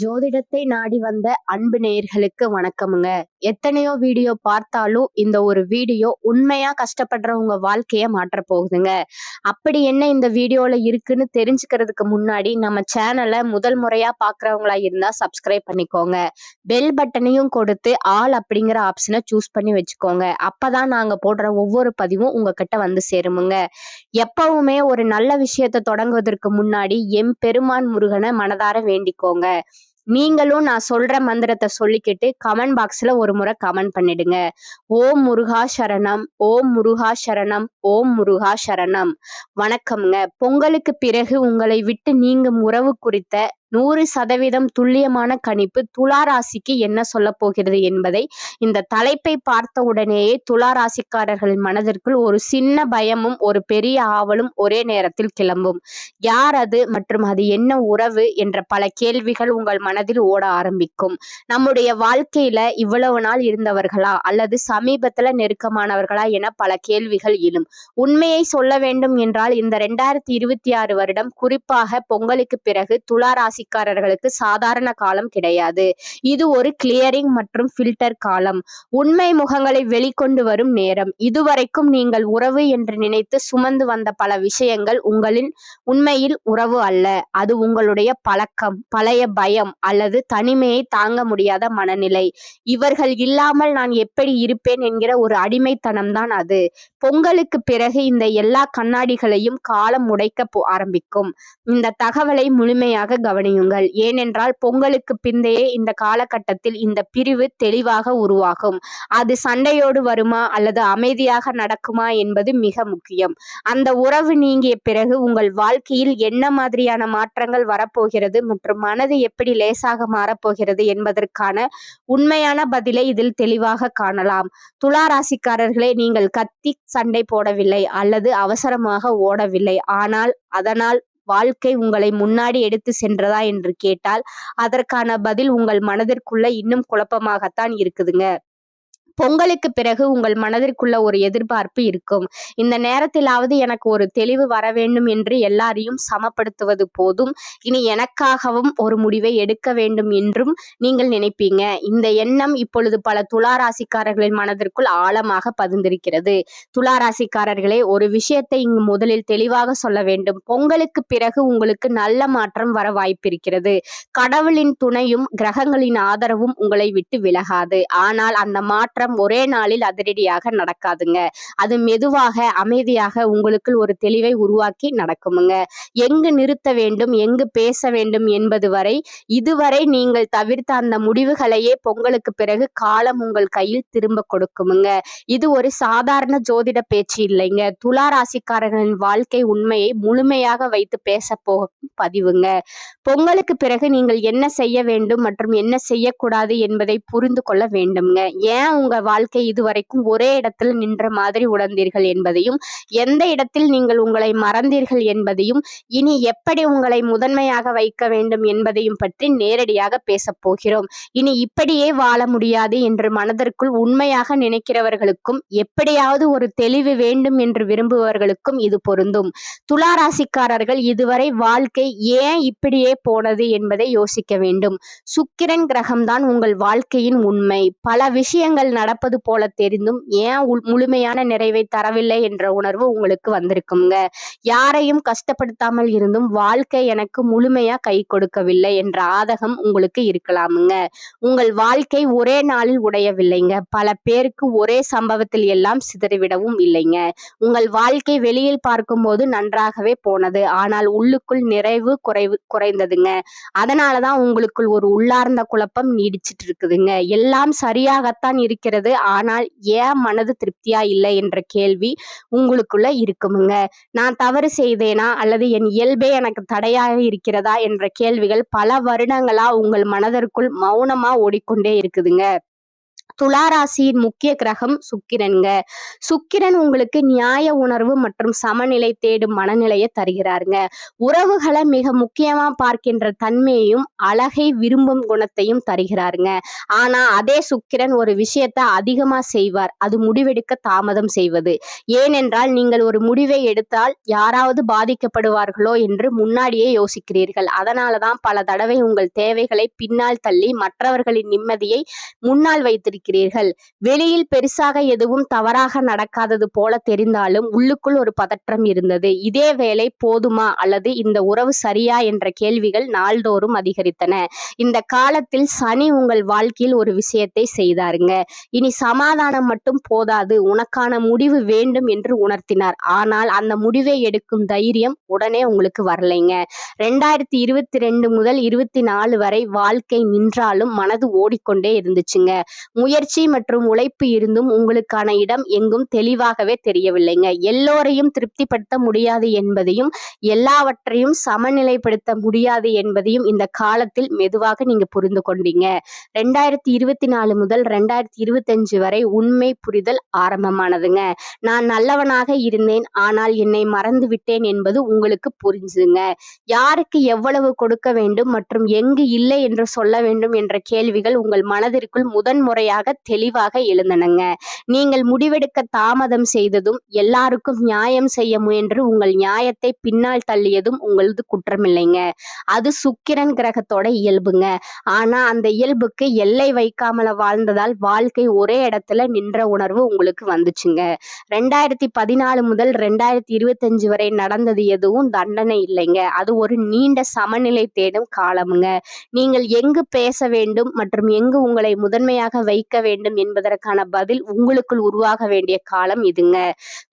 ஜோதிடத்தை நாடி வந்த அன்பு நேயர்களுக்கு வணக்கமுங்க. எத்தனையோ வீடியோ பார்த்தாலும் இந்த ஒரு வீடியோ உண்மையா கஷ்டப்படுறவங்க வாழ்க்கைய மாற்ற போகுதுங்க. அப்படி என்ன இந்த வீடியோல இருக்குன்னு தெரிஞ்சுக்கிறதுக்கு முன்னாடி நம்ம சேனலை முதல் முறையா பாக்குறவங்களா இருந்தா சப்ஸ்கிரைப் பண்ணிக்கோங்க. பெல் பட்டனையும் கொடுத்து ஆல் அப்படிங்கிற ஆப்ஷனை சூஸ் பண்ணி வச்சுக்கோங்க. அப்பதான் நாங்க போடுற ஒவ்வொரு பதிவும் உங்ககிட்ட வந்து சேருமுங்க. எப்பவுமே ஒரு நல்ல விஷயத்தை தொடங்குவதற்கு முன்னாடி எம் பெருமான் முருகனை மனதார வேண்டிக்கோங்க. நீங்களும் நான் சொல்ற மந்திரத்தை சொல்லிக்கிட்டு கமெண்ட் பாக்ஸ்ல ஒரு முறை கமெண்ட் பண்ணிடுங்க. ஓம் முருகா சரணம் ஓம் முருகா சரணம் ஓம் முருகா சரணம். வணக்கம்ங்க. பொங்கலுக்கு பிறகு உங்களை விட்டு நீங்கும் உறவு குறித்த நூறு சதவீதம் துல்லியமான கணிப்பு துலா ராசிக்கு என்ன சொல்ல போகிறது என்பதை இந்த தலைப்பை பார்த்த உடனேயே துலா ராசிக்காரர்களின் மனதிற்குள் ஒரு சின்ன பயமும் ஒரு பெரிய ஆவலும் ஒரே நேரத்தில் கிளம்பும். யார் அது மற்றும் அது என்ன உறவு என்ற பல கேள்விகள் உங்கள் மனதில் ஓட ஆரம்பிக்கும். நம்முடைய வாழ்க்கையில இவ்வளவு நாள் இருந்தவர்களா அல்லது சமீபத்துல நெருக்கமானவர்களா என பல கேள்விகள் எழும். உண்மையை சொல்ல வேண்டும் என்றால் இந்த ரெண்டாயிரத்தி இருபத்தி ஆறு வருடம் குறிப்பாக பொங்கலுக்கு பிறகு துலா ராசி ராசிக்காரர்களுக்கு சாதாரண காலம் கிடையாது. இது ஒரு கிளியரிங் மற்றும் ஃபில்டர் காலம். உண்மை முகங்களை வெளிக்கொண்டு வரும் நேரம். இதுவரைக்கும் நீங்கள் உறவு என்று நினைத்து சுமந்து வந்த பல விஷயங்கள் உங்களின் உண்மையில் உறவு அல்ல. அது உங்களுடைய பழக்கம் பழைய பயம் அல்லது தனிமையை தாங்க முடியாத மனநிலை. இவர்கள் இல்லாமல் நான் எப்படி இருப்பேன் என்கிற ஒரு அடிமைத்தனம் தான் அது. பொங்கலுக்கு பிறகு இந்த எல்லா கண்ணாடிகளையும் காலம் உடைக்க ஆரம்பிக்கும். இந்த தகவலை முழுமையாக கவனி கவனியுங்கள் ஏனென்றால் பொங்கலுக்கு பிந்தையே இந்த காலகட்டத்தில் இந்த பிரிவு தெளிவாக உருவாகும். அது சண்டையோடு வருமா அல்லது அமைதியாக நடக்குமா என்பது மிக முக்கியம். அந்த உறவு நீங்கிய பிறகு உங்கள் வாழ்க்கையில் என்ன மாதிரியான மாற்றங்கள் வரப்போகிறது மற்றும் மனது எப்படி லேசாக மாறப்போகிறது என்பதற்கான உண்மையான பதிலை இதில் தெளிவாக காணலாம். துலா ராசிக்காரர்களே நீங்கள் கத்தி சண்டை போடவில்லை அல்லது அவசரமாக ஓடவில்லை. ஆனால் அதனால் வாழ்க்கை உங்களை முன்னாடி எடுத்து சென்றதா என்று கேட்டால் அதற்கான பதில் உங்கள் மனதிற்குள்ள இன்னும் குழப்பமாகத்தான் இருக்குதுங்க. பொங்கலுக்கு பிறகு உங்கள் மனதிற்குள்ள ஒரு எதிர்பார்ப்பு இருக்கும். இந்த நேரத்திலாவது எனக்கு ஒரு தெளிவு வர வேண்டும் என்று எல்லாரையும் சமப்படுத்துவது போதும். இனி எனக்காகவும் ஒரு முடிவை எடுக்க வேண்டும் என்றும் நீங்கள் நினைப்பீங்க. இந்த எண்ணம் இப்பொழுது பல துளாராசிக்காரர்களின் மனதிற்குள் ஆழமாக பதிந்திருக்கிறது. துளாராசிக்காரர்களே ஒரு விஷயத்தை இங்கு முதலில் தெளிவாக சொல்ல வேண்டும். பொங்கலுக்கு பிறகு உங்களுக்கு நல்ல மாற்றம் வர வாய்ப்பிருக்கிறது. கடவுளின் துணையும் கிரகங்களின் ஆதரவும் உங்களை விட்டு விலகாது. ஆனால் அந்த மாற்றம் மாற்றம் ஒரே நாளில் அதிரடியாக நடக்காதுங்க. அது மெதுவாக அமைதியாக உங்களுக்குள் ஒரு தெளிவை உருவாக்கி நடக்குமுங்க. எங்கு நிறுத்த வேண்டும் எங்கு பேச வேண்டும் என்பது வரை இதுவரை நீங்கள் தவிர்த்த அந்த முடிவுகளையே பொங்கலுக்கு பிறகு காலம் உங்கள் கையில் திரும்ப கொடுக்குமுங்க. இது ஒரு சாதாரண ஜோதிட பேச்சு இல்லைங்க. துலா ராசிக்காரர்களின் வாழ்க்கை உண்மையை முழுமையாக வைத்து பேச போகும் பதிவுங்க. பொங்கலுக்கு பிறகு நீங்கள் என்ன செய்ய வேண்டும் மற்றும் என்ன செய்யக்கூடாது என்பதை புரிந்து கொள்ள வேண்டும்ங்க. ஏன் உங்க உங்க வாழ்க்கை இதுவரைக்கும் ஒரே இடத்தில் நின்ற மாதிரி உணர்ந்தீர்கள் என்பதையும் எந்த இடத்தில் நீங்கள் உங்களை மறந்தீர்கள் என்பதையும் இனி எப்படி உங்களை முதன்மையாக வைக்க வேண்டும் என்பதையும் பற்றி நேரடியாக பேசப் போகிறோம். இனி இப்படியே வாழ முடியாது என்று மனதிற்குள் உண்மையாக நினைக்கிறவர்களுக்கும் எப்படியாவது ஒரு தெளிவு வேண்டும் என்று விரும்புபவர்களுக்கும் இது பொருந்தும். துளாராசிக்காரர்கள் இதுவரை வாழ்க்கை ஏன் இப்படியே போனது என்பதை யோசிக்க வேண்டும். சுக்கிரன் கிரகம்தான் உங்கள் வாழ்க்கையின் உண்மை. பல விஷயங்கள் நடப்பது போல தெரிந்தும் ஏன் முழுமையான நிறைவை தரவில்லை என்ற உணர்வு உங்களுக்கு வந்திருக்குங்க. யாரையும் கஷ்டப்படுத்தாமல் இருந்தும் வாழ்க்கை எனக்கு முழுமையா கை கொடுக்கவில்லை என்ற ஆதகம் உங்களுக்கு இருக்கலாமுங்க. உங்கள் வாழ்க்கை ஒரே நாளில் உடையவில்லைங்க. பல பேருக்கு ஒரே சம்பவத்தில் எல்லாம் சிதறிவிடவும் இல்லைங்க. உங்கள் வாழ்க்கை வெளியில் பார்க்கும்போது நன்றாகவே போனது. ஆனால் உள்ளுக்குள் நிறைவு குறைவு குறைந்ததுங்க. அதனாலதான் உங்களுக்குள் ஒரு உள்ளார்ந்த குழப்பம் நீடிச்சிட்டு இருக்குதுங்க எல்லாம் சரியாகத்தான் இருக்கிற இருக்கிறது. ஆனால் ஏன் மனது திருப்தியா இல்லை என்ற கேள்வி உங்களுக்குள்ள இருக்குமுங்க. நான் தவறு செய்தேனா? அல்லது என் இயல்பே எனக்கு தடையாக இருக்கிறதா? என்ற கேள்விகள் பல வருடங்களா உங்கள் மனதிற்குள் மௌனமா ஓடிக்கொண்டே இருக்குதுங்க. துளாராசியின் முக்கிய கிரகம் சுக்கிரன்க சுக்கிரன் உங்களுக்கு நியாய உணர்வு மற்றும் சமநிலை தேடும் மனநிலையை தருகிறாருங்க. உறவுகளை மிக முக்கியமா பார்க்கின்ற தன்மையையும் அழகை விரும்பும் குணத்தையும் தருகிறாருங்க. ஆனா அதே சுக்கிரன் ஒரு விஷயத்த அதிகமா செய்வார். அது முடிவெடுக்க தாமதம் செய்வது. ஏனென்றால் நீங்கள் ஒரு முடிவை எடுத்தால் யாராவது பாதிக்கப்படுவார்களோ என்று முன்னாடியே யோசிக்கிறீர்கள். அதனாலதான் பல தடவை உங்கள் தேவைகளை பின்னால் தள்ளி மற்றவர்களின் நிம்மதியை முன்னால் இருக்கிறீர்கள் வெளியில் பெருசாக எதுவும் தவறாக நடக்காதது போல தெரிந்தாலும் உள்ளுக்குள் ஒரு பதற்றம் இருந்தது. இதே வேலை போதுமா? அல்லது இந்த உறவு சரியா? என்ற கேள்விகள் நாள்தோறும் அதிகரித்தன. இந்த காலத்தில் சனி உங்கள் வாழ்க்கையில் ஒரு விஷயத்தை செய்தாருங்க. இனி சமாதானம் மட்டும் போதாது. உனக்கான முடிவு வேண்டும் என்று உணர்த்தினார். ஆனால் அந்த முடிவை எடுக்கும் தைரியம் உடனே உங்களுக்கு வரலைங்க. ரெண்டாயிரத்தி இருபத்தி ரெண்டு முதல் இருபத்தி நாலு வரை வாழ்க்கை நின்றாலும் மனது ஓடிக்கொண்டே இருந்துச்சுங்க. முயற்சி மற்றும் உழைப்பு இருந்தும் உங்களுக்கான இடம் எங்கும் தெளிவாகவே தெரியவில்லைங்க. எல்லோரையும் திருப்திப்படுத்த முடியாது என்பதையும் எல்லாவற்றையும் சமநிலைப்படுத்த முடியாது என்பதையும் இந்த காலத்தில் மெதுவாக நீங்க புரிந்து கொண்டீங்க. ரெண்டாயிரத்தி இருபத்தி நாலு முதல் ரெண்டாயிரத்தி இருபத்தஞ்சு வரை உண்மை புரிதல் ஆரம்பமானதுங்க. நான் நல்லவனாக இருந்தேன் ஆனால் என்னை மறந்து விட்டேன் என்பது உங்களுக்கு புரிஞ்சுங்க யாருக்கு எவ்வளவு கொடுக்க வேண்டும் மற்றும் எங்கு இல்லை என்று சொல்ல வேண்டும் என்ற கேள்விகள் உங்கள் மனதிற்குள் முதன் முறையாக தெளிவாக எழுந்தனங்க. நீங்கள் முடிவெடுக்க தாமதம் செய்ததும் எல்லாருக்கும் நியாயம் செய்ய முயன்று உங்கள் நியாயத்தை பின்னால் தள்ளியதும் உங்களது குற்றமில்லைங்க. அது சுக்கிரன் கிரகத்தோட இயல்புங்க. ஆனா அந்த இயல்புக்கு எல்லை வைக்காமல வாழ்ந்ததால் வாழ்க்கை ஒரே இடத்துல நின்ற உணர்வு உங்களுக்கு வந்துச்சுங்க. ரெண்டாயிரத்தி பதினாலு முதல் ரெண்டாயிரத்தி இருபத்தஞ்சு வரை நடந்தது எதுவும் தண்டனை இல்லைங்க. அது ஒரு நீண்ட சமநிலை தேடும் காலமுங்க. நீங்கள் எங்கு பேச வேண்டும் மற்றும் எங்கு உங்களை முதன்மையாக வைக்க வேண்டும் என்பதற்கான பதில் உங்களுக்குள் உருவாக வேண்டிய காலம் இதுங்க.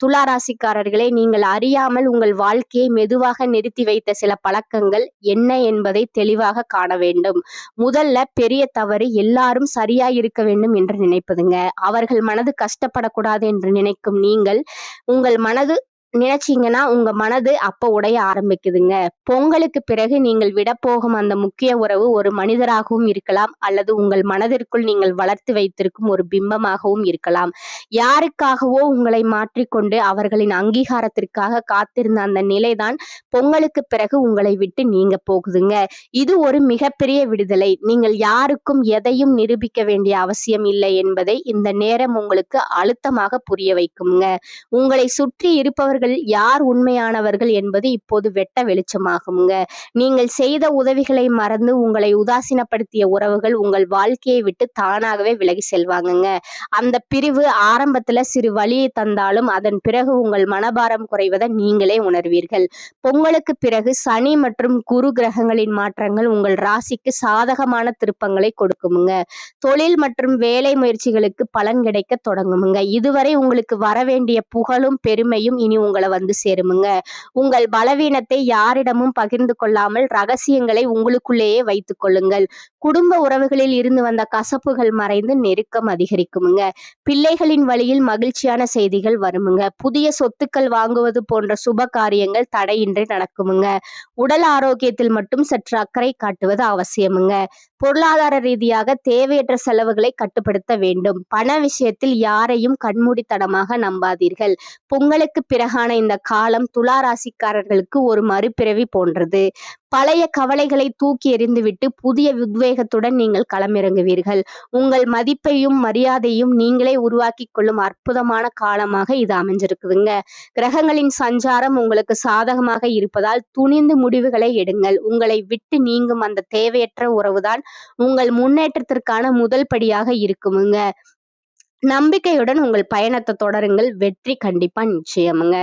துலா ராசிக்காரர்களே நீங்கள் அறியாமல் உங்கள் வாழ்க்கையை மெதுவாக நிறுத்தி வைத்த சில பழக்கங்கள் என்ன என்பதை தெளிவாக காண வேண்டும். முதல்ல பெரிய தவறு எல்லாரும் சரியா இருக்க வேண்டும் என்று நினைப்பதுங்க. அவர்கள் மனது கஷ்டப்படக்கூடாது என்று நினைக்கும் நீங்கள் உங்கள் மனது நினைச்சீங்கன்னா உங்க மனது அப்ப உடைய ஆரம்பிக்குதுங்க. பொங்கலுக்கு பிறகு நீங்கள் விட போகும் அந்த முக்கிய உறவு ஒரு மனிதராகவும் இருக்கலாம் அல்லது உங்கள் மனதிற்குள் நீங்கள் வளர்த்து வைத்திருக்கும் ஒரு பிம்பமாகவும் இருக்கலாம். யாருக்காகவோ உங்களை மாற்றிக்கொண்டு அவர்களின் அங்கீகாரத்திற்காக காத்திருந்த அந்த நிலைதான் பொங்கலுக்கு பிறகு உங்களை விட்டு நீங்க போகுதுங்க. இது ஒரு மிகப்பெரிய விடுதலை. நீங்கள் யாருக்கும் எதையும் நிரூபிக்க வேண்டிய அவசியம் இல்லை என்பதை இந்த நேரம் உங்களுக்கு அழுத்தமாக புரிய வைக்குங்க. உங்களை சுற்றி இருப்பவர்கள் யார் உண்மையானவர்கள் என்பது இப்போது வெட்ட வெளிச்சமாகுங்க. நீங்கள் செய்த உதவிகளை மறந்து உங்களை உதாசீனப்படுத்திய உறவுகள் உங்கள் வாழ்க்கையை விட்டு தானாகவே விலகி செல்வாங்கங்க. அந்த பிரிவு ஆரம்பத்துல சிறு வழியை தந்தாலும் அதன் பிறகு உங்கள் மனபாரம் குறைவதை நீங்களே உணர்வீர்கள். பொங்கலுக்கு பிறகு சனி மற்றும் குரு கிரகங்களின் மாற்றங்கள் உங்கள் ராசிக்கு சாதகமான திருப்பங்களை கொடுக்குமுங்க. தொழில் மற்றும் வேலை முயற்சிகளுக்கு பலன் கிடைக்க தொடங்குமுங்க. இதுவரை உங்களுக்கு வர வேண்டிய புகழும் பெருமையும் இனி உங்களை வந்து சேருமுங்க. உங்கள் பலவீனத்தை யாரிடமும் பகிர்ந்து கொள்ளாமல் ரகசியங்களை உங்களுக்குள்ளேயே வைத்துக் கொள்ளுங்கள். குடும்ப உறவுகளில் இருந்து வந்த கசப்புகள் மறைந்து நெருக்கம் அதிகரிக்குமுங்க. பிள்ளைகளின் வழியில் மகிழ்ச்சியான செய்திகள் வருமுங்க. புதிய சொத்துக்கள் வாங்குவது போன்ற சுப காரியங்கள் தடையின்றி நடக்குமுங்க. உடல் ஆரோக்கியத்தில் மட்டும் சற்று அக்கறை காட்டுவது அவசியமுங்க. பொருளாதார ரீதியாக தேவையற்ற செலவுகளை கட்டுப்படுத்த வேண்டும். பண விஷயத்தில் யாரையும் கண்மூடித்தனமாக நம்பாதீர்கள். பொங்கலுக்கு பிறகான இந்த காலம் துலா ராசிக்காரர்களுக்கு ஒரு மறுபிறவி போன்றது. பழைய கவலைகளை தூக்கி எறிந்துவிட்டு புதிய உத்வேகத்துடன் நீங்கள் களமிறங்குவீர்கள். உங்கள் மதிப்பையும் மரியாதையும் நீங்களே உருவாக்கி கொள்ளும் அற்புதமான காலமாக இது அமைஞ்சிருக்குதுங்க. கிரகங்களின் சஞ்சாரம் உங்களுக்கு சாதகமாக இருப்பதால் துணிந்து முடிவுகளை எடுங்கள். உங்களை விட்டு நீங்கும் அந்த தேவையற்ற உறவுதான் உங்கள் முன்னேற்றத்திற்கான முதல் படியாக இருக்குமுங்க. நம்பிக்கையுடன் உங்கள் பயணத்தை தொடருங்கள். வெற்றி கண்டிப்பா நிச்சயமுங்க.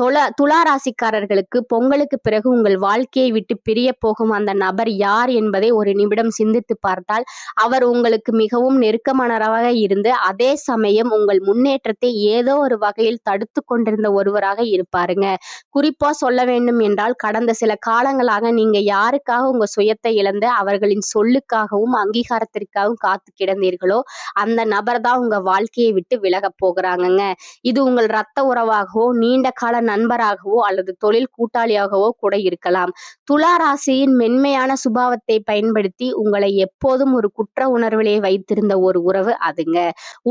தொலா துலா ராசிக்காரர்களுக்கு பொங்கலுக்கு பிறகு உங்கள் வாழ்க்கையை விட்டு பிரிய போகும் அந்த நபர் யார் என்பதை ஒரு நிமிடம் சிந்தித்து பார்த்தால் அவர் உங்களுக்கு மிகவும் நெருக்கமானவராக இருந்து அதே சமயம் உங்கள் முன்னேற்றத்தை ஏதோ ஒரு வகையில் தடுத்து கொண்டிருந்த ஒருவராக இருப்பாருங்க. குறிப்பா சொல்ல வேண்டும் என்றால் கடந்த சில காலங்களாக நீங்க யாருக்காக உங்க சுயத்தை இழந்து அவர்களின் சொல்லுக்காகவும் அங்கீகாரத்திற்காகவும் காத்து கிடந்தீர்களோ அந்த நபர் தான் உங்க வாழ்க்கை வாழ்க்கையை விட்டு விலகப் போகிறாங்கங்க. இது உங்கள் ரத்த உறவாகவோ நீண்ட கால நண்பராகவோ அல்லது தொழில் கூட்டாளியாகவோ கூட இருக்கலாம். துலா ராசியின் மென்மையான சுபாவத்தை பயன்படுத்தி உங்களை எப்போதும் ஒரு குற்ற உணர்விலே வைத்திருந்த ஒரு உறவு அதுங்க.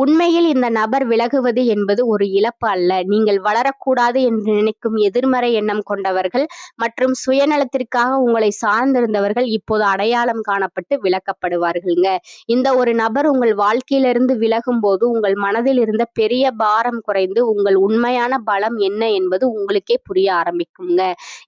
உண்மையில் இந்த நபர் விலகுவது என்பது ஒரு இழப்பு அல்ல. நீங்கள் வளரக்கூடாது என்று நினைக்கும் எதிர்மறை எண்ணம் கொண்டவர்கள் மற்றும் சுயநலத்திற்காக உங்களை சார்ந்திருந்தவர்கள் இப்போது அடையாளம் காணப்பட்டு விளக்கப்படுவார்கள்ங்க. இந்த ஒரு நபர் உங்கள் வாழ்க்கையிலிருந்து விலகும் போது உங்கள் மனதில் இருந்த பெரிய பாரம் குறைந்து உங்கள் உண்மையான பலம் என்ன என்பது உங்களுக்கே புரிய ஆரம்பிக்குங்க.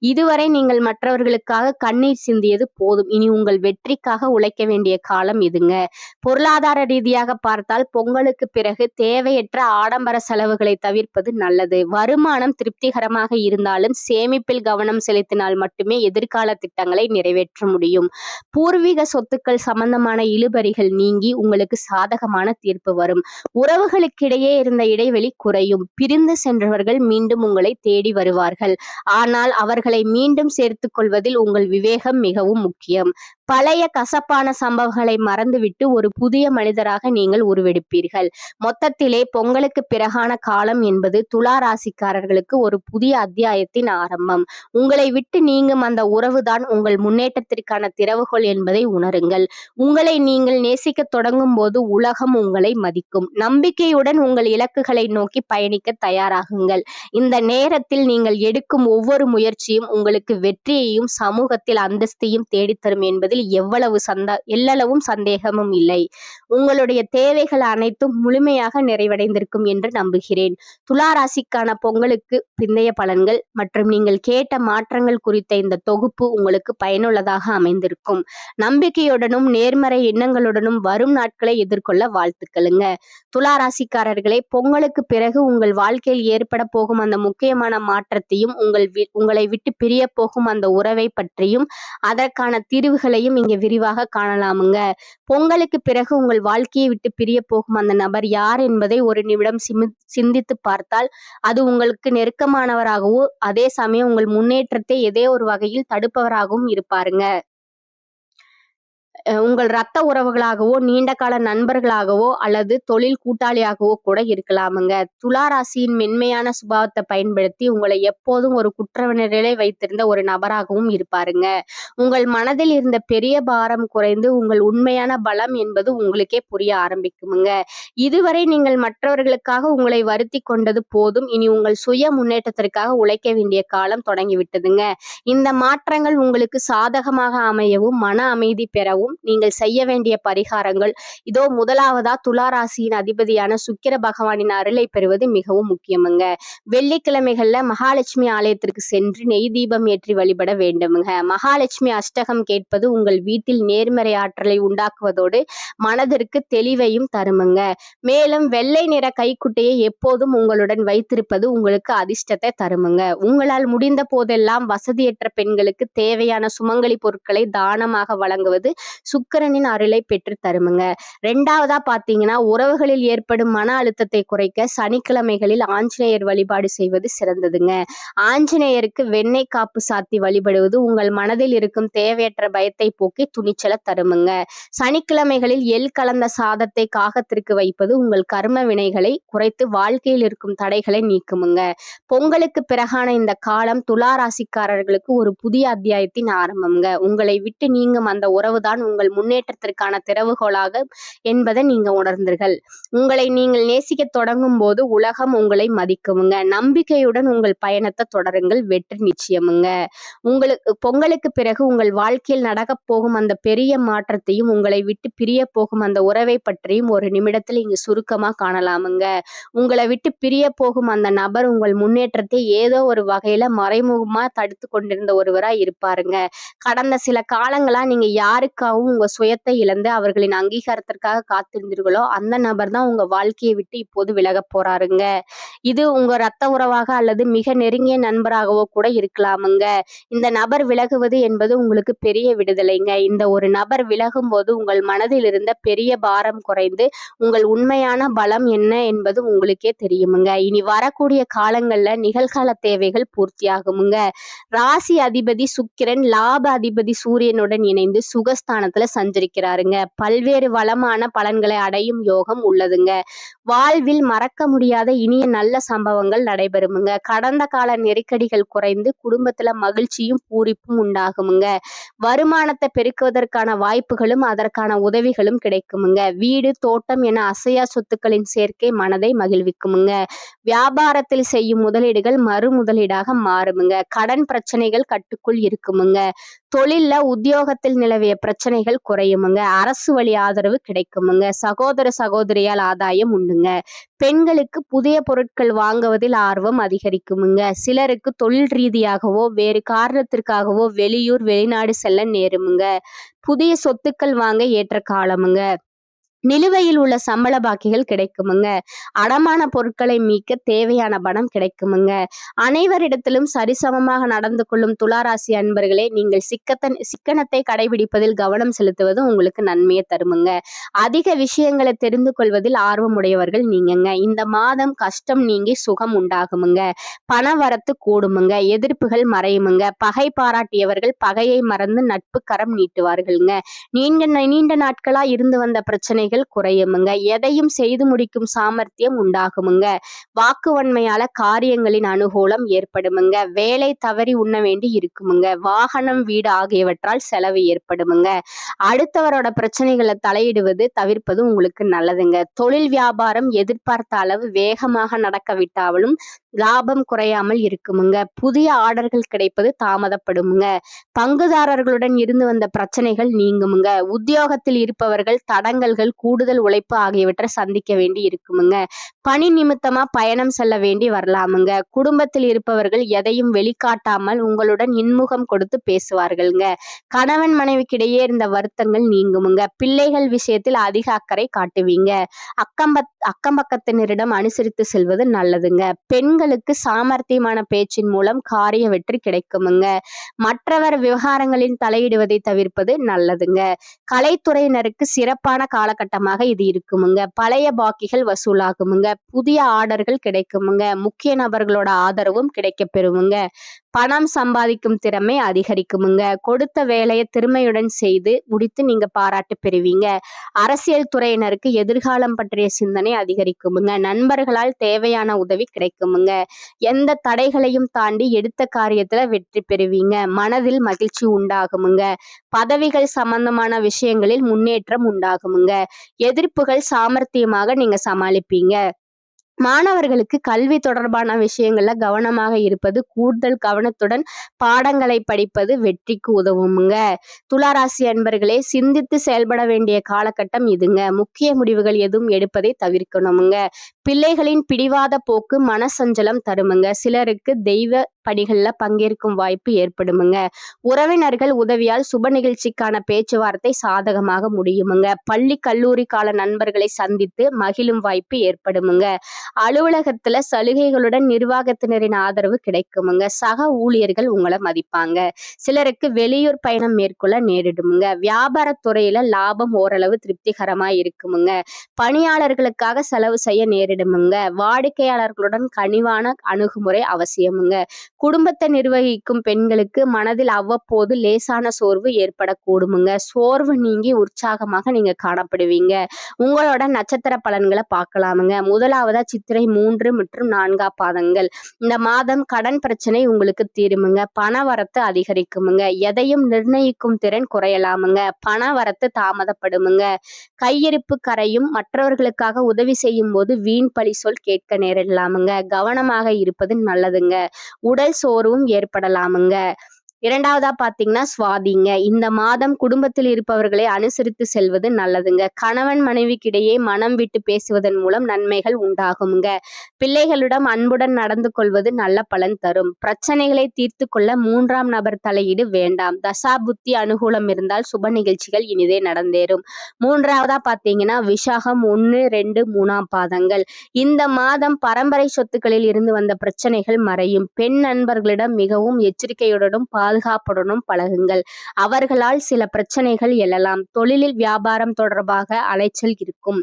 இதுவரை நீங்கள் மற்றவர்களுக்காக கண்ணீர் சிந்தியது போதும். இனி உங்கள் வெற்றிக்காக உழைக்க வேண்டிய காலம் இதுங்க. பொருளாதார ரீதியாக பார்த்தால் பொங்கலுக்கு பிறகு தேவையற்ற ஆடம்பர செலவுகளை தவிர்ப்பது நல்லது. வருமானம் திருப்திகரமாக இருந்தாலும் சேமிப்பில் கவனம் செலுத்தினால் மட்டுமே எதிர்கால திட்டங்களை நிறைவேற்ற முடியும். பூர்வீக சொத்துக்கள் சம்பந்தமான இழுபறிகள் நீங்கி உங்களுக்கு சாதகமான தீர்ப்பு வரும். உறவுகளுக்கிடையே இருந்த இடைவெளி குறையும். பிரிந்து சென்றவர்கள் மீண்டும் உங்களை தேடி வருவார்கள். ஆனால் அவர்களை மீண்டும் சேர்த்துக் கொள்வதில் உங்கள் விவேகம் மிகவும் முக்கியம். பழைய கசப்பான சம்பவங்களை மறந்துவிட்டு ஒரு புதிய மனிதராக நீங்கள் உருவெடுப்பீர்கள். மொத்தத்திலே பொங்கலுக்கு பிறகான காலம் என்பது துலா ராசிக்காரர்களுக்கு ஒரு புதிய அத்தியாயத்தின் ஆரம்பம். உங்களை விட்டு நீங்கும் அந்த உறவுதான் உங்கள் முன்னேற்றத்திற்கான திறவுகோல் என்பதை உணருங்கள். உங்களை நீங்கள் நேசிக்க தொடங்கும் போது உலகம் உங்களை மதிக்கும். நம்பிக்கையுடன் உங்கள் இலக்குகளை நோக்கி பயணிக்க தயாராகுங்கள். இந்த நேரத்தில் நீங்கள் எடுக்கும் ஒவ்வொரு முயற்சியும் உங்களுக்கு வெற்றியையும் சமூகத்தில் அந்தஸ்தையும் தேடித்தரும் என்பதில் எவ்வளவு சந்த எல்லளவும் சந்தேகமும் இல்லை. உங்களுடைய தேவைகள் அனைத்தும் முழுமையாக நிறைவடைந்திருக்கும் என்று நம்புகிறேன். துலா ராசிக்கான பொங்கலுக்கு பிந்தைய பலன்கள் மற்றும் நீங்கள் கேட்ட மாற்றங்கள் குறித்த இந்த தொகுப்பு உங்களுக்கு பயனுள்ளதாக அமைந்திருக்கும். நம்பிக்கையுடனும் நேர்மறை எண்ணங்களுடனும் வரும் நாட்களை எதிர்கொள்ள வாழ்த்துக்களுங்க. துலா ராசிக்காரர்களே பொங்கலுக்கு பிறகு உங்கள் வாழ்க்கையில் ஏற்பட போகும் அந்த முக்கியமான மாற்றத்தையும் உங்கள் உங்களை விட்டு பிரிய போகும் அந்த உறவை பற்றியும் அதற்கான தீர்வுகளை தீர்வுகளையும் இங்கே விரிவாக காணலாமுங்க. பொங்கலுக்கு பிறகு உங்கள் வாழ்க்கையை விட்டு பிரிய போகும் அந்த நபர் யார் என்பதை ஒரு நிமிடம் சிமி சிந்தித்து பார்த்தால் அது உங்களுக்கு நெருக்கமானவராகவோ அதே சமயம் உங்கள் முன்னேற்றத்தை ஏதோ ஒரு வகையில் தடுப்பவராகவும் இருப்பாருங்க. உங்கள் ரத்த உறவுகளாகவோ நீண்ட கால நண்பர்களாகவோ அல்லது தொழில் கூட்டாளியாகவோ கூட இருக்கலாமுங்க. துலா ராசியின் மென்மையான சுபாவத்தை பயன்படுத்தி உங்களை எப்போதும் ஒரு குற்றவினரிலே வைத்திருந்த ஒரு நபராகவும் இருப்பாருங்க. உங்கள் மனதில் இருந்த பெரிய பாரம் குறைந்து உங்கள் உண்மையான பலம் என்பது உங்களுக்கே புரிய ஆரம்பிக்குமுங்க. இதுவரை நீங்கள் மற்றவர்களுக்காக உங்களை வருத்தி கொண்டது போதும். இனி உங்கள் சுய முன்னேற்றத்திற்காக உழைக்க வேண்டிய காலம் தொடங்கிவிட்டதுங்க. இந்த மாற்றங்கள் உங்களுக்கு சாதகமாக அமையவும் மன அமைதி பெறவும் நீங்கள் செய்ய வேண்டிய பரிகாரங்கள். இதோ முதலாவதா துலா ராசியின் அதிபதியான சுக்கிர பகவானின் அருளை பெறுவது மிகவும் முக்கியமுங்க. வெள்ளிக்கிழமைகள்ல மகாலட்சுமி ஆலயத்திற்கு சென்று நெய் தீபம் ஏற்றி வழிபட வேண்டுமுங்க. மகாலட்சுமி அஷ்டகம் கேட்பது உங்கள் வீட்டில் நேர்மறை ஆற்றலை உண்டாக்குவதோடு மனதிற்கு தெளிவையும் தருமுங்க. மேலும் வெள்ளை நிற கைக்குட்டையை எப்போதும் உங்களுடன் வைத்திருப்பது உங்களுக்கு அதிர்ஷ்டத்தை தருமுங்க. உங்களால் முடிந்த போதெல்லாம் வசதியற்ற பெண்களுக்கு தேவையான சுமங்கலி பொருட்களை தானமாக வழங்குவது சுக்கிரனின் அருளை பெற்று தருமுங்க. ரெண்டாவதா பாத்தீங்கன்னா உறவுகளில் ஏற்படும் மன அழுத்தத்தை குறைக்க சனிக்கிழமைகளில் ஆஞ்சநேயர் வழிபாடு செய்வது சிறந்ததுங்க. ஆஞ்சநேயருக்கு வெண்ணெய் காப்பு சாத்தி வழிபடுவது உங்கள் மனதில் இருக்கும் தேவையற்ற பயத்தை போக்கி துணிச்சல தருமுங்க. சனிக்கிழமைகளில் எள் கலந்த சாதத்தை காகத்திற்கு வைப்பது உங்கள் கர்ம வினைகளை குறைத்து வாழ்க்கையில் இருக்கும் தடைகளை நீக்குமுங்க. பொங்கலுக்கு பிறகான இந்த காலம் துலா ராசிக்காரர்களுக்கு ஒரு புதிய அத்தியாயத்தின் ஆரம்பம்ங்க. உங்களை விட்டு நீங்கும் அந்த உறவுதான் உங்கள் முன்னேற்றத்திற்கான திறவுகோலாக என்பதை நீங்க உணர்ந்தீர்கள். உங்களை நீங்கள் நேசிக்க தொடங்கும் போது உலகம் உங்களை மதிக்குமுங்க. நம்பிக்கையுடன் உங்கள் பயணத்தை தொடருங்கள். வெற்றி நிச்சயமுங்க. உங்களுக்கு பொங்கலுக்கு பிறகு உங்கள் வாழ்க்கையில் நடக்கப் போகும் அந்த பெரிய மாற்றத்தையும் உங்களை விட்டு பிரிய போகும் அந்த உறவை பற்றியும் ஒரு நிமிடத்தில் இங்கு சுருக்கமா காணலாமுங்க. உங்களை விட்டு பிரிய போகும் அந்த நபர் உங்கள் முன்னேற்றத்தை ஏதோ ஒரு வகையில மறைமுகமா தடுத்து கொண்டிருந்த ஒருவரா இருப்பாருங்க. கடந்த சில காலங்களா நீங்க யாருக்காகவும் உங்க சுயத்தை இழந்து அவர்களின் அங்கீகாரத்திற்காக காத்திருந்தீர்களோ அந்த நபர் தான் உங்க வாழ்க்கையை விட்டு இப்போது விலக போறாருங்க. இது உங்க ரத்த உறவாக அல்லது மிக நெருங்கிய நண்பராகவோ கூட இருக்கலாமுங்க. இந்த நபர் விலகுவது என்பது உங்களுக்கு பெரிய விடுதலைங்க. இந்த ஒரு நபர் விலகும் போது உங்கள் மனதில் இருந்த பெரிய பாரம் குறைந்து உங்கள் உண்மையான பலம் என்ன என்பது உங்களுக்கே தெரியுமுங்க. இனி வரக்கூடிய காலங்கள்ல நிகழ்கால தேவைகள் பூர்த்தியாகுமுங்க. ராசி அதிபதி சுக்கிரன் லாப அதிபதி சூரியனுடன் இணைந்து சுகஸ்தானத்தை ஸ்தானத்துல சஞ்சரிக்கிறாருங்க. பல்வேறு வளமான பலன்களை அடையும் யோகம் உள்ளதுங்க. வாழ்வில் மறக்க முடியாத இனிய நல்ல சம்பவங்கள் நடைபெறுமுங்க. கடந்த கால நெருக்கடிகள் குறைந்து குடும்பத்துல மகிழ்ச்சியும் பூரிப்பும் உண்டாகுமுங்க. வருமானத்தை பெருக்குவதற்கான வாய்ப்புகளும் அதற்கான உதவிகளும் கிடைக்குமுங்க. வீடு தோட்டம் என அசையா சொத்துக்களின் சேர்க்கை மனதை மகிழ்விக்குமுங்க. வியாபாரத்தில் செய்யும் முதலீடுகள் மறு முதலீடாக மாறுமுங்க. கடன் பிரச்சனைகள் கட்டுக்குள் இருக்குமுங்க. தொழில்ல உத்தியோகத்தில் நிலவிய பிரச்சனை பிரச்சனைகள் குறையுமுங்க. அரசு வழி ஆதரவு கிடைக்குமுங்க. சகோதர சகோதரியால் ஆதாயம் உண்டுங்க. பெண்களுக்கு புதிய பொருட்கள் வாங்குவதில் ஆர்வம் அதிகரிக்குமுங்க. சிலருக்கு தொழில் ரீதியாகவோ வேறு காரணத்திற்காகவோ வெளியூர் வெளிநாடு செல்ல நேருமுங்க. புதிய சொத்துக்கள் வாங்க ஏற்ற காலமுங்க. நிலுவையில் உள்ள சம்பள பாக்கிகள் கிடைக்குமுங்க. அடமான பொருட்களை மீட்க தேவையான பணம் கிடைக்குமுங்க. அனைவரிடத்திலும் சரிசமமாக நடந்து கொள்ளும் துளாராசி அன்பர்களே நீங்கள் சிக்கத்தன் சிக்கனத்தை கடைபிடிப்பதில் கவனம் செலுத்துவது உங்களுக்கு நன்மையை தருமுங்க. அதிக விஷயங்களை தெரிந்து கொள்வதில் ஆர்வமுடையவர்கள் நீங்கங்க. இந்த மாதம் கஷ்டம் நீங்கி சுகம் உண்டாகுமுங்க. பண வரத்து கூடுமுங்க. எதிர்ப்புகள் மறையுமுங்க. பகை பாராட்டியவர்கள் பகையை மறந்து நட்பு கரம் நீட்டுவார்கள்ங்க. நீண்ட நீண்ட நாட்களா இருந்து வந்த பிரச்சனைகள் குறையுமுங்க. எதையும் செய்து முடிக்கும் சாமர்த்தியம் உண்டாகுமுங்க. வாக்குவன்மையால காரியங்களின் அனுகூலம் ஏற்படுமுங்க. வேலை தவறி உண்ண வேண்டி இருக்குமுங்க. வாகனம் வீடு ஆகியவற்றால் செலவு ஏற்படுமுங்க. அடுத்தவரோட பிரச்சனைகளை தலையிடுவது தவிர்ப்பது உங்களுக்கு நல்லதுங்க. தொழில் வியாபாரம் எதிர்பார்த்த அளவு வேகமாக நடக்கவிட்டாலும் லாபம் குறையாமல் இருக்குமுங்க. புதிய ஆர்டர்கள் கிடைப்பது தாமதப்படுமுங்க. பங்குதாரர்களுடன் இருந்து வந்த பிரச்சனைகள் நீங்குமுங்க. உத்தியோகத்தில் இருப்பவர்கள் தடங்கல்கள் கூடுதல் உழைப்பு ஆகியவற்றை சந்திக்க வேண்டி இருக்குமுங்க. பணி நிமித்தமா பயணம் செல்ல வேண்டி வரலாமுங்க. குடும்பத்தில் இருப்பவர்கள் எதையும் வெளிக்காட்டாமல் உங்களுடன் இன்முகம் கொடுத்து பேசுவார்கள்ங்க. கணவன் மனைவிக்கிடையே இருந்த வருத்தங்கள் நீங்குமுங்க. பிள்ளைகள் விஷயத்தில் அதிக அக்கறை காட்டுவீங்க. அக்கம்பத் அக்கம் பக்கத்தினரிடம் அனுசரித்து செல்வது நல்லதுங்க. பெண்கள் உங்களுக்கு சாமர்த்தியமான பேச்சின் மூலம் காரிய வெற்றி கிடைக்குமுங்க. மற்றவர் விவகாரங்களில் தலையிடுவதை தவிர்ப்பது நல்லதுங்க. கலைத்துறையினருக்கு சிறப்பான காலகட்டமாக இது இருக்குமுங்க. பழைய பாக்கிகள் வசூலாகுமுங்க. புதிய ஆர்டர்கள் கிடைக்குமுங்க. முக்கிய நபர்களோட ஆதரவும் கிடைக்க பெறுமுங்க பணம் சம்பாதிக்கும் திறமை அதிகரிக்குமுங்க. கொடுத்த வேலையை திறமையுடன் செய்து முடித்து நீங்க பாராட்டு பெறுவீங்க. அரசியல் துறையினருக்கு எதிர்காலம் பற்றிய சிந்தனை அதிகரிக்குமுங்க. நண்பர்களால் தேவையான உதவி கிடைக்குமுங்க. எந்த தடைகளையும் தாண்டி எடுத்த காரியத்துல வெற்றி பெறுவீங்க. மனதில் மகிழ்ச்சி உண்டாகுமுங்க. பதவிகள் சம்பந்தமான விஷயங்களில் முன்னேற்றம் உண்டாகுமுங்க. எதிர்ப்புகள் சாமர்த்தியமாக நீங்க சமாளிப்பீங்க. மாணவர்களுக்கு கல்வி தொடர்பான விஷயங்கள்ல கவனமாக இருப்பது கூடுதல் கவனத்துடன் பாடங்களை படிப்பது வெற்றிக்கு உதவுமுங்க. துளாராசி அன்பர்களே சிந்தித்து செயல்பட வேண்டிய காலகட்டம் இதுங்க. முக்கிய முடிவுகள் எதுவும் எடுப்பதை தவிர்க்கணுமுங்க. பிள்ளைகளின் பிடிவாத போக்கு மனசஞ்சலம் தருமுங்க. சிலருக்கு தெய்வ பணிகள்ல பங்கேற்கும் வாய்ப்பு ஏற்படுமுங்க. உறவினர்கள் உதவியால் சுப நிகழ்ச்சிக்கான பேச்சுவார்த்தை சாதகமாக முடியுமுங்க. பள்ளி கல்லூரி கால நண்பர்களை சந்தித்து மகிழும் வாய்ப்பு ஏற்படுமுங்க. அலுவலகத்துல சலுகைகளுடன் நிர்வாகத்தினரின் ஆதரவு கிடைக்குமுங்க. சக ஊழியர்கள் உங்களை மதிப்பாங்க. சிலருக்கு வெளியூர் பயணம் மேற்கொள்ள நேரிடுமுங்க. வியாபாரத்துறையில லாபம் ஓரளவு திருப்திகரமா இருக்குமுங்க. பணியாளர்களுக்காக செலவு செய்ய நேரிடுமுங்க வாடிக்கையாளர்களுடன் கனிவான அணுகுமுறை அவசியமுங்க. குடும்பத்தை நிர்வகிக்கும் பெண்களுக்கு மனதில் அவ்வப்போது லேசான சோர்வு ஏற்படக்கூடுமுங்க. சோர்வு நீங்கி உற்சாகமாக நீங்க காணப்படுவீங்க. உங்களோட நட்சத்திர பலன்களை பார்க்கலாமுங்க. முதலாவதா சித்திரை மூன்று மற்றும் நான்கா பாதங்கள். இந்த மாதம் கடன் பிரச்சனை உங்களுக்கு தீருமுங்க. பண வரத்து அதிகரிக்குமுங்க. எதையும் நிர்ணயிக்கும் திறன் குறையலாமுங்க. பண வரத்து தாமதப்படுமுங்க. கையிருப்பு கரையும் மற்றவர்களுக்காக உதவி செய்யும் போது வீண் பழி சொல் கேட்க நேரிடலாமுங்க. கவனமாக இருப்பது நல்லதுங்க. உடல் சோர்வும் ஏற்படலாமுங்க. இரண்டாவதா பாத்தீங்கன்னா சுவாதிங்க. இந்த மாதம் குடும்பத்தில் இருப்பவர்களை அனுசரித்து செல்வது நல்லதுங்க. கணவன் மனைவிக்கிடையே மனம் விட்டு பேசுவதன் மூலம் நன்மைகள் உண்டாகுங்க. பிள்ளைகளிடம் அன்புடன் நடந்து கொள்வது நல்ல பலன் தரும். பிரச்சனைகளை தீர்த்து கொள்ள மூன்றாம் நபர் தலையீடு வேண்டாம். தசா புத்தி அனுகூலம் இருந்தால் சுப நிகழ்ச்சிகள் இனிதே நடந்தேறும். மூன்றாவதா பாத்தீங்கன்னா விசாகம் ஒன்று ரெண்டு மூணாம் பாதங்கள். இந்த மாதம் பரம்பரை சொத்துக்களில் இருந்து வந்த பிரச்சனைகள் மறையும். பெண் நண்பர்களிடம் மிகவும் எச்சரிக்கையுடனும் பாதுகாப்புடனும் பழகுங்கள். அவர்களால் சில பிரச்சனைகள் எழலாம். தொழிலில் வியாபாரம் தொடர்பாக அலைச்சல் இருக்கும்.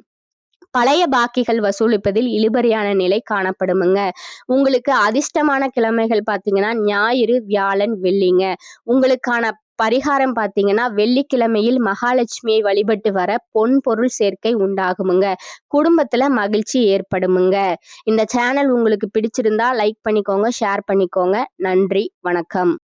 பழைய பாக்கிகள் வசூலிப்பதில் இழுபறியான நிலை காணப்படுமுங்க. உங்களுக்கு அதிர்ஷ்டமான கிழமைகள் பார்த்தீங்கன்னா ஞாயிறு வியாழன் வெள்ளிங்க. உங்களுக்கான பரிகாரம் பார்த்தீங்கன்னா வெள்ளிக்கிழமையில் மகாலட்சுமியை வழிபட்டு வர பொன் பொருள் சேர்க்கை உண்டாகுமுங்க. குடும்பத்தில் மகிழ்ச்சி ஏற்படுமுங்க. இந்த சேனல் உங்களுக்கு பிடிச்சிருந்தா லைக் பண்ணிக்கோங்க ஷேர் பண்ணிக்கோங்க. நன்றி வணக்கம்.